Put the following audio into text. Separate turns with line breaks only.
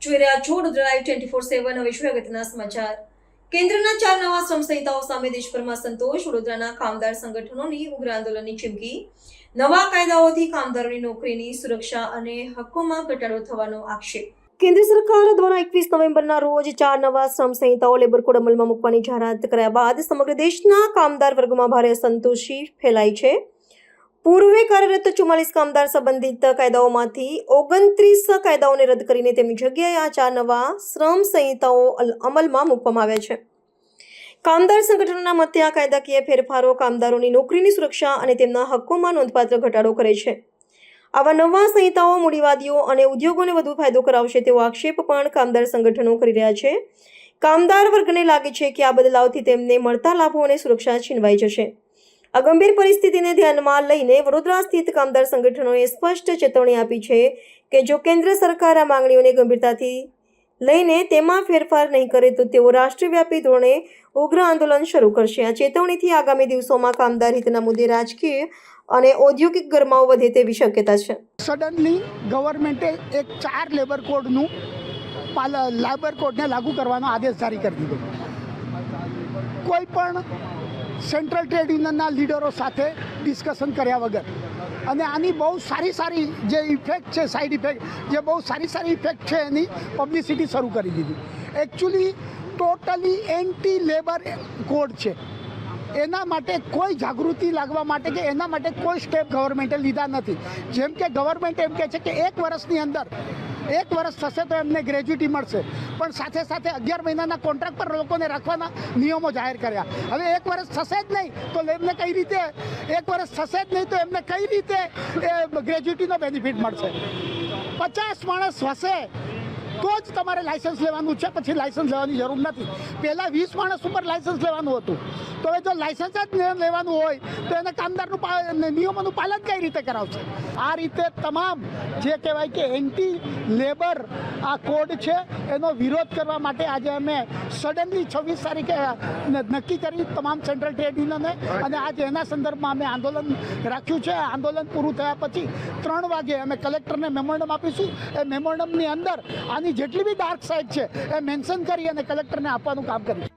છો Vadodara live twenty four seven હવે શું અગત્યના સમાચાર? કેન્દ્રના ચાર નવા શ્રમ સંહિતાઓ સામે દેશભરમાં સંતોષ, વડોદરાના કામદાર સંગઠનોની ઉગ્ર આંદોલનની ચીમકી, નવા કાયદાઓથી કામદારોની નોકરીની સુરક્ષા અને હકોમાં ઘટાડો થવાનો આક્ષેપ. કેન્દ્ર સરકાર દ્વારા એકવીસ નવેમ્બરના રોજ ચાર નવા શ્રમ સંહિતાઓ લેબર કોડ અમલમાં મૂકવાની જાહેરાત કર્યા બાદ સમગ્ર દેશના કામદાર વર્ગમાં ભારે સંતોષી ફેલાઈ છે. પૂર્વે કાર્યરત ચુમ્માલીસ કામદાર સંબંધિત કાયદાઓમાંથી ઓગણત્રીસ કાયદાઓને રદ કરીને તેમની જગ્યાએ આ ચાર નવા શ્રમ સંહિતાઓ અમલમાં મૂકવામાં આવ્યા છે. કામદાર સંગઠનોના મતે આ કાયદાકીય ફેરફારો કામદારોની નોકરીની સુરક્ષા અને તેમના હક્કોમાં નોંધપાત્ર ઘટાડો કરે છે. આવા નવા સંહિતાઓ મૂડીવાદીઓ અને ઉદ્યોગોને વધુ ફાયદો કરાવશે તેવો આક્ષેપ પણ કામદાર સંગઠનો કરી રહ્યા છે. કામદાર વર્ગને લાગે છે કે આ બદલાવથી તેમને મળતા લાભો અને સુરક્ષા છીનવાઈ જશે. આ ગંભીર પરિસ્થિતિને ધ્યાનમાં લઈને વડોદરા સ્થિત કામદાર સંગઠનોએ સ્પષ્ટ ચેતવણી આપી છે કે જો કેન્દ્ર સરકાર આ માંગણીઓને ગંભીરતાથી લઈને તેમાં ફેરફાર નહીં કરે તો તેઓ રાષ્ટ્રવ્યાપી ધોરણે ઉગ્ર આંદોલન શરૂ કરશે. આ ચેતવણીથી આગામી દિવસોમાં કામદાર હિતના મુદ્દે રાજકીય અને ઔદ્યોગિક ગરમાઓ વધે તેવી શક્યતા છે.
સડનલી ગવર્મેન્ટે એક ચાર લેબર કોડનું લેબર કોડને લાગુ કરવાનો આદેશ જારી કરી દીધો. કોઈ પણ સેન્ટ્રલ ટ્રેડ યુનિયનના લીડરો સાથે ડિસ્કશન કર્યા વગર. અને આની બહુ સારી સારી જે ઇફેક્ટ છે સાઈડ ઇફેક્ટ, જે બહુ સારી સારી ઇફેક્ટ છે એની પબ્લિસિટી શરૂ કરી દીધી. Actually totally anti labour code છે. એના માટે કોઈ જાગૃતિ લાગવા માટે કે એના માટે કોઈ સ્ટેપ ગવર્મેન્ટે લીધા નથી. જેમ કે ગવર્મેન્ટ એમ કહે છે કે એક વર્ષની અંદર, એક વર્ષ થશે તો એમને ગ્રેજ્યુટી મળશે. પણ સાથે સાથે અગિયાર મહિનાના કોન્ટ્રાક્ટ પર લોકોને રાખવાના નિયમો જાહેર કર્યા. હવે એક વર્ષ થશે જ નહીં તો એમને કઈ રીતે, એક વર્ષ થશે જ નહીં તો એમને કઈ રીતે એ ગ્રેજ્યુટીનો બેનિફિટ મળશે? પચાસ માણસ હશે તો જ તમારે લાયસન્સ લેવાનું છે. પછી લાયસન્સ લેવાની જરૂર નથી. પહેલાં વીસ માણસ ઉપર લાયસન્સ લેવાનું હતું. તો હવે જો લાયસન્સ જ લેવાનું હોય, તો એને કામદારનું નિયમોનું પાલન કઈ રીતે કરાવશે? આ રીતે તમામ જે કહેવાય કે એન્ટી લેબર આ કોડ છે, એનો વિરોધ કરવા માટે આજે અમે સડનલી છવ્વીસ તારીખે નક્કી કરી તમામ સેન્ટ્રલ ટ્રેડ યુનિયને અને આજે એના સંદર્ભમાં અમે આંદોલન રાખ્યું છે. આંદોલન પૂરું થયા પછી ત્રણ વાગે અમે કલેક્ટરને મેમોરન્ડમ આપીશું. એ મેમોરન્ડમની અંદર આની જેટલી બી ડાર્ક સાઇડ છે એ મેન્શન કરી અને કલેક્ટરને આપવાનું કામ કરીશું